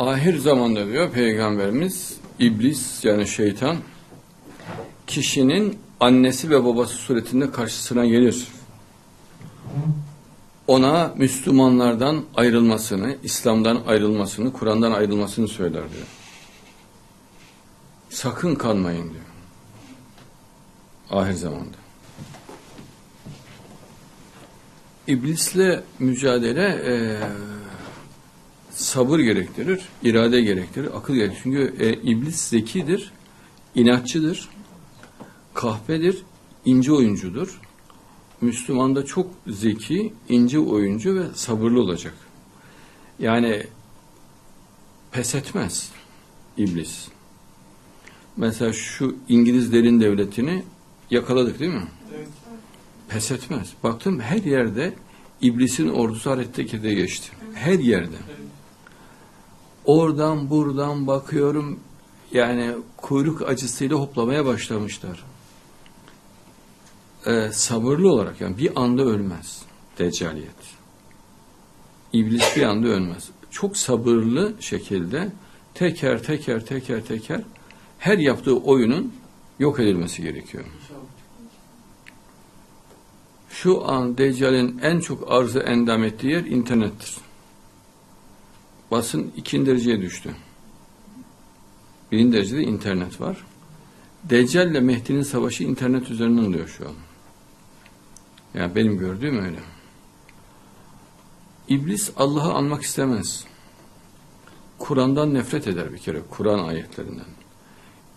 Ahir zamanda diyor Peygamberimiz iblis yani şeytan kişinin annesi ve babası suretinde karşısına gelir. Ona Müslümanlardan ayrılmasını, İslam'dan ayrılmasını, Kur'an'dan ayrılmasını söyler diyor. Sakın kanmayın diyor. Ahir zamanda. İblisle mücadele eee sabır gerektirir, irade gerektirir, akıl gerektirir. Çünkü e, iblis zekidir, inatçıdır, kahpedir, ince oyuncudur. Müslüman da çok zeki, ince oyuncu ve sabırlı olacak. Yani pes etmez iblis. Mesela şu İngilizlerin devletini yakaladık değil mi? Evet. Pes etmez. Baktım her yerde iblisin ordusu harekete geçti. Her yerde. Oradan buradan bakıyorum yani kuyruk acısıyla hoplamaya başlamışlar. Ee, sabırlı olarak yani bir anda ölmez deccaliyet. İblis bir anda ölmez. Çok sabırlı şekilde teker teker teker teker her yaptığı oyunun yok edilmesi gerekiyor. Şu an Deccal'in en çok arzı endam ettiği yer internettir. Basın ikinci dereceye düştü. Birinci derecede internet var. Deccal ile Mehdi'nin savaşı internet üzerinden oluyor şu an. Yani benim gördüğüm öyle. İblis Allah'ı anmak istemez. Kur'an'dan nefret eder bir kere, Kur'an ayetlerinden.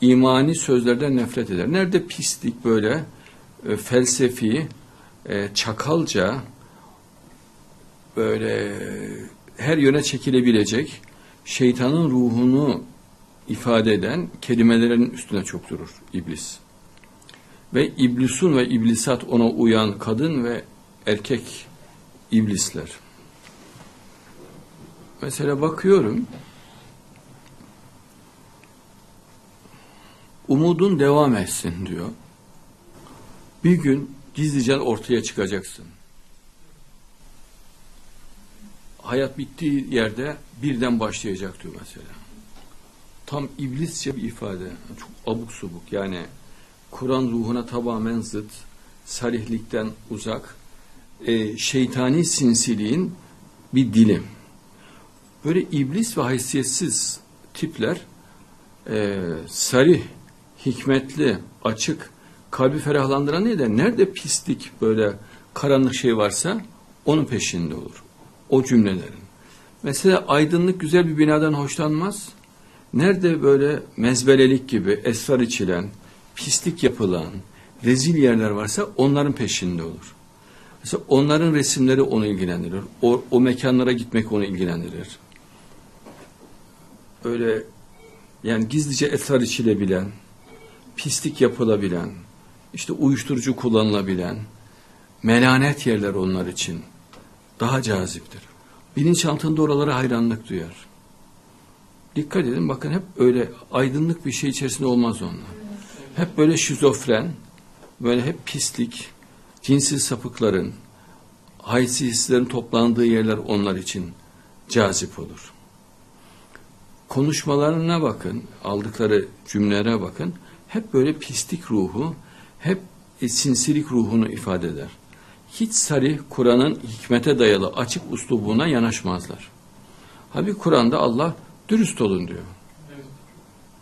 İmani sözlerden nefret eder. Nerede pislik böyle e, felsefi, e, çakalca böyle her yöne çekilebilecek şeytanın ruhunu ifade eden kelimelerin üstüne çok durur iblis. Ve iblisun ve iblisat ona uyan kadın ve erkek iblisler. Mesela bakıyorum umudun devam etsin diyor. Bir gün gizlice ortaya çıkacaksın. Hayat bittiği yerde birden başlayacak diyor mesela. Tam iblisçe bir ifade. Çok abuk subuk yani Kur'an ruhuna tamamen zıt, sarihlikten uzak, e, şeytani sinsiliğin bir dilim. Böyle iblis ve haysiyetsiz tipler e, sarih, hikmetli, açık, kalbi ferahlandıran ne de nerede pislik böyle karanlık şey varsa onun peşinde olur. O cümlelerin. Mesela aydınlık güzel bir binadan hoşlanmaz. Nerede böyle mezbelelik gibi esrar içilen, pislik yapılan, rezil yerler varsa onların peşinde olur. Mesela onların resimleri onu ilgilendirir. O, o mekanlara gitmek onu ilgilendirir. Öyle yani gizlice esrar içilebilen, pislik yapılabilen, işte uyuşturucu kullanılabilen, melanet yerler onlar için daha caziptir. Bilinçaltında oralara hayranlık duyar. Dikkat edin bakın hep öyle aydınlık bir şey içerisinde olmaz onlar. Hep böyle şizofren, böyle hep pislik, cinsiz sapıkların, haysiyetsizlerin toplandığı yerler onlar için cazip olur. Konuşmalarına bakın, aldıkları cümlelere bakın. Hep böyle pislik ruhu, hep e, sinsilik ruhunu ifade eder. Hiç sarih Kur'an'ın hikmete dayalı açık uslubuna yanaşmazlar. Halbuki Kur'an'da Allah dürüst olun diyor.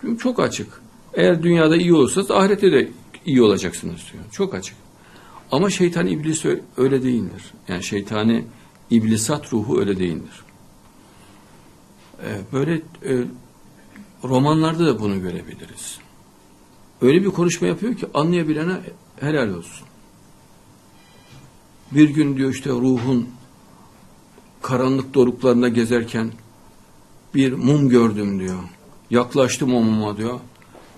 Evet. Çok açık. Eğer dünyada iyi olursanız ahirette de iyi olacaksınız diyor. Çok açık. Ama şeytan iblis öyle değildir. Yani şeytani iblisat ruhu öyle değildir. Ee, böyle e, romanlarda da bunu görebiliriz. Öyle bir konuşma yapıyor ki anlayabilene helal olsun. Bir gün diyor işte ruhun karanlık doruklarında gezerken bir mum gördüm diyor. Yaklaştım o muma diyor.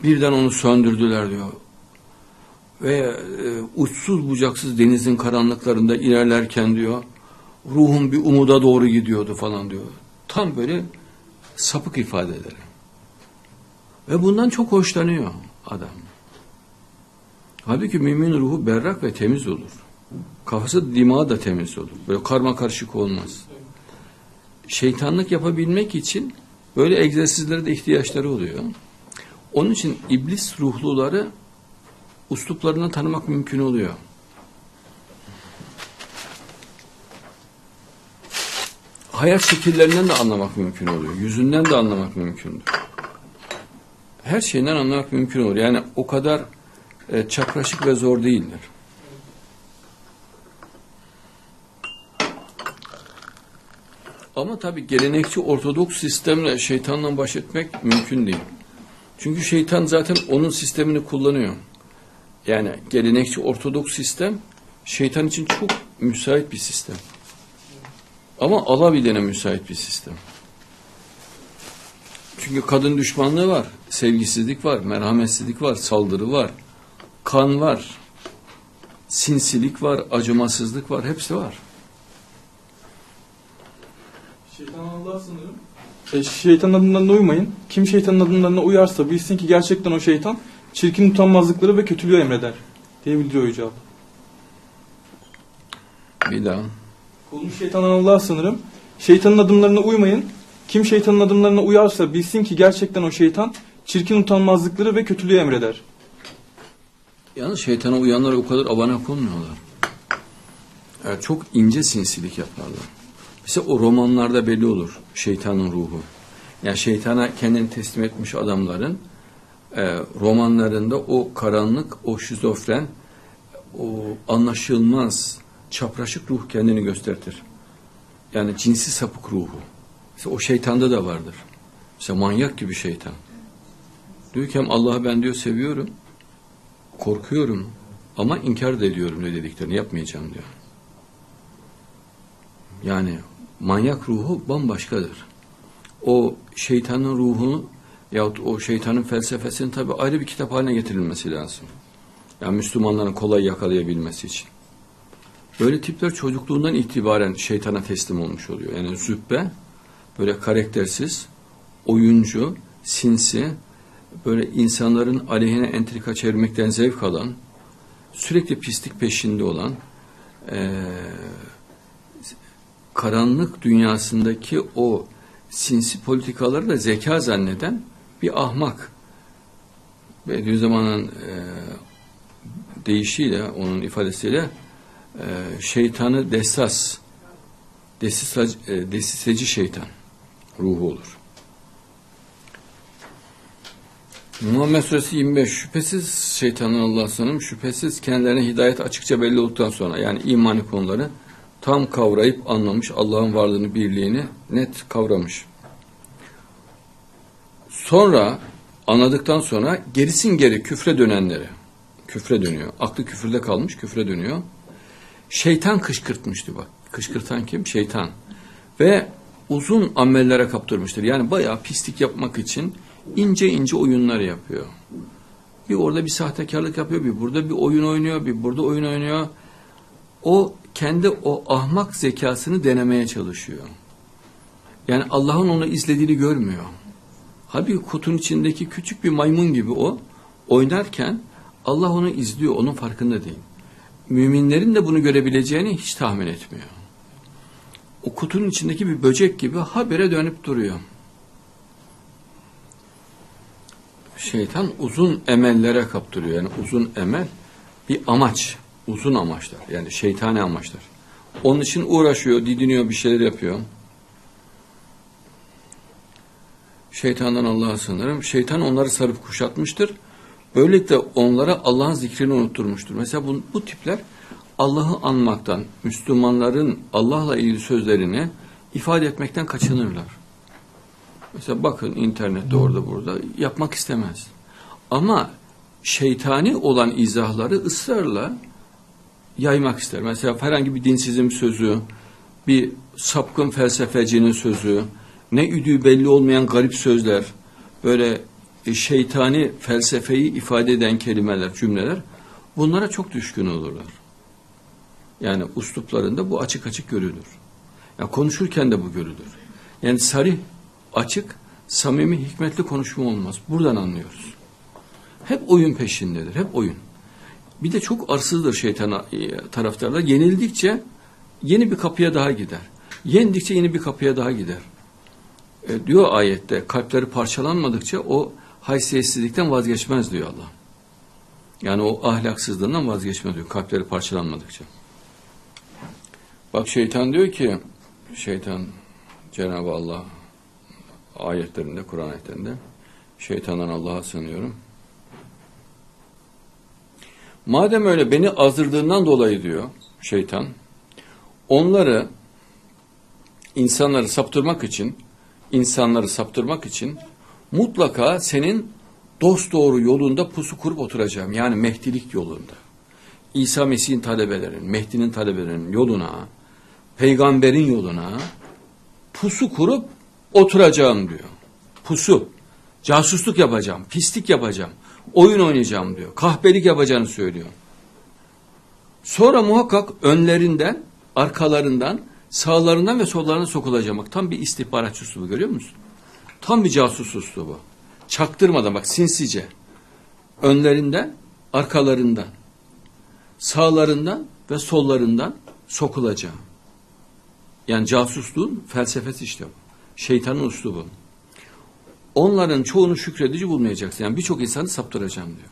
Birden onu söndürdüler diyor. Ve e, uçsuz bucaksız denizin karanlıklarında ilerlerken diyor ruhum bir umuda doğru gidiyordu falan diyor. Tam böyle sapık ifadeleri. Ve bundan çok hoşlanıyor adam. Halbuki mümin ruhu berrak ve temiz olur. Kafası dimağı da temiz olur. Böyle karma karışık olmaz. Şeytanlık yapabilmek için Böyle egzersizlere de ihtiyaçları oluyor. Onun için iblis ruhluları usluplarından tanımak mümkün oluyor. Hayat şekillerinden de anlamak mümkün oluyor. Yüzünden de anlamak mümkündür. Her şeyinden anlamak mümkün olur. Yani o kadar e, çapraşık ve zor değildir. Ama tabi gelenekçi ortodoks sistemle şeytanla baş etmek mümkün değil. Çünkü şeytan zaten onun sistemini kullanıyor. Yani gelenekçi ortodoks sistem şeytan için çok müsait bir sistem. Ama alabilene müsait bir sistem. Çünkü kadın düşmanlığı var, sevgisizlik var, merhametsizlik var, saldırı var, kan var, sinsilik var, acımasızlık var, hepsi var. Şeytan Allah sanırım. E, şeytanın adımlarına uymayın. Kim şeytanın adımlarına uyarsa bilsin ki gerçekten o şeytan çirkin utanmazlıkları ve kötülüğü emreder. Diye bildiriyor Yüce Allah. Bir daha. Olmuş şeytandan Allah sanırım. Şeytanın adımlarına uymayın. Kim şeytanın adımlarına uyarsa bilsin ki gerçekten o şeytan çirkin utanmazlıkları ve kötülüğü emreder. Yalnız şeytana uyanlar o kadar abana konmuyorlar. Yani çok ince sinsilik yaparlar. Mesela o romanlarda belli olur şeytanın ruhu. Yani şeytana kendini teslim etmiş adamların e, romanlarında o karanlık, o şizofren, o anlaşılmaz, çapraşık ruh kendini göstertir. Yani cinsi sapık ruhu. Mesela o şeytanda da vardır. Mesela manyak gibi şeytan. Diyor ki hem Allah'ı ben diyor seviyorum, korkuyorum ama inkar da ediyorum ne dediklerini yapmayacağım diyor. Yani manyak ruhu bambaşkadır. O şeytanın ruhunu yahut o şeytanın felsefesinin tabi ayrı bir kitap haline getirilmesi lazım. Yani Müslümanların kolay yakalayabilmesi için. Böyle tipler çocukluğundan itibaren şeytana teslim olmuş oluyor. Yani züppe, böyle karaktersiz, oyuncu, sinsi, böyle insanların aleyhine entrika çevirmekten zevk alan, sürekli pislik peşinde olan, eee karanlık dünyasındaki o sinsi politikaları da zeka zanneden bir ahmak. Bediüzzaman'ın e, deyişiyle, onun ifadesiyle e, şeytanı desas, desisacı, e, desiseci şeytan ruhu olur. Muhammed Suresi 25 şüphesiz şeytanın Allah sanım şüphesiz kendilerine hidayet açıkça belli olduktan sonra yani imani konuları tam kavrayıp anlamış Allah'ın varlığını birliğini net kavramış. Sonra anladıktan sonra gerisin geri küfre dönenleri küfre dönüyor. Aklı küfürde kalmış küfre dönüyor. Şeytan kışkırtmıştı bak. Kışkırtan kim? Şeytan. Ve uzun amellere kaptırmıştır. Yani bayağı pislik yapmak için ince ince oyunlar yapıyor. Bir orada bir sahtekarlık yapıyor, bir burada bir oyun oynuyor, bir burada oyun oynuyor. O kendi o ahmak zekasını denemeye çalışıyor. Yani Allah'ın onu izlediğini görmüyor. Halbuki kutunun içindeki küçük bir maymun gibi o oynarken Allah onu izliyor, onun farkında değil. Müminlerin de bunu görebileceğini hiç tahmin etmiyor. O kutunun içindeki bir böcek gibi habere dönüp duruyor. Şeytan uzun emellere kaptırıyor. Yani uzun emel bir amaç, uzun amaçlar. Yani şeytani amaçlar. Onun için uğraşıyor, didiniyor, bir şeyler yapıyor. Şeytandan Allah'a sığınırım. Şeytan onları sarıp kuşatmıştır. Böylelikle onlara Allah'ın zikrini unutturmuştur. Mesela bu, bu tipler Allah'ı anmaktan, Müslümanların Allah'la ilgili sözlerini ifade etmekten kaçınırlar. Mesela bakın internette orada burada yapmak istemez. Ama şeytani olan izahları ısrarla yaymak ister. Mesela herhangi bir dinsizim sözü, bir sapkın felsefecinin sözü, ne üdüğü belli olmayan garip sözler, böyle şeytani felsefeyi ifade eden kelimeler, cümleler bunlara çok düşkün olurlar. Yani usluplarında bu açık açık görülür. Yani konuşurken de bu görülür. Yani sarih, açık, samimi, hikmetli konuşma olmaz. Buradan anlıyoruz. Hep oyun peşindedir, hep oyun. Bir de çok arsızdır şeytana taraftarlar. Yenildikçe yeni bir kapıya daha gider. Yendikçe yeni bir kapıya daha gider. E, diyor ayette kalpleri parçalanmadıkça o haysiyetsizlikten vazgeçmez diyor Allah. Yani o ahlaksızlığından vazgeçmez diyor kalpleri parçalanmadıkça. Bak şeytan diyor ki şeytan Cenab-ı Allah ayetlerinde Kur'an ayetlerinde şeytandan Allah'a sığınıyorum. Madem öyle beni azdırdığından dolayı diyor şeytan onları insanları saptırmak için insanları saptırmak için mutlaka senin dost doğru yolunda pusu kurup oturacağım. Yani Mehdilik yolunda. İsa Mesih'in talebelerin, Mehdi'nin talebelerinin yoluna, peygamberin yoluna pusu kurup oturacağım diyor. Pusu. Casusluk yapacağım, pislik yapacağım, oyun oynayacağım diyor. Kahpelik yapacağını söylüyor. Sonra muhakkak önlerinden, arkalarından, sağlarından ve sollarından sokulacağım. Bak tam bir istihbarat üslubu görüyor musun? Tam bir casus üslubu. Çaktırmadan bak sinsice. Önlerinden, arkalarından, sağlarından ve sollarından sokulacağım. Yani casusluğun felsefesi işte bu. Şeytanın üslubu. Onların çoğunu şükredici bulmayacaksın. Yani birçok insanı saptıracağım diyor.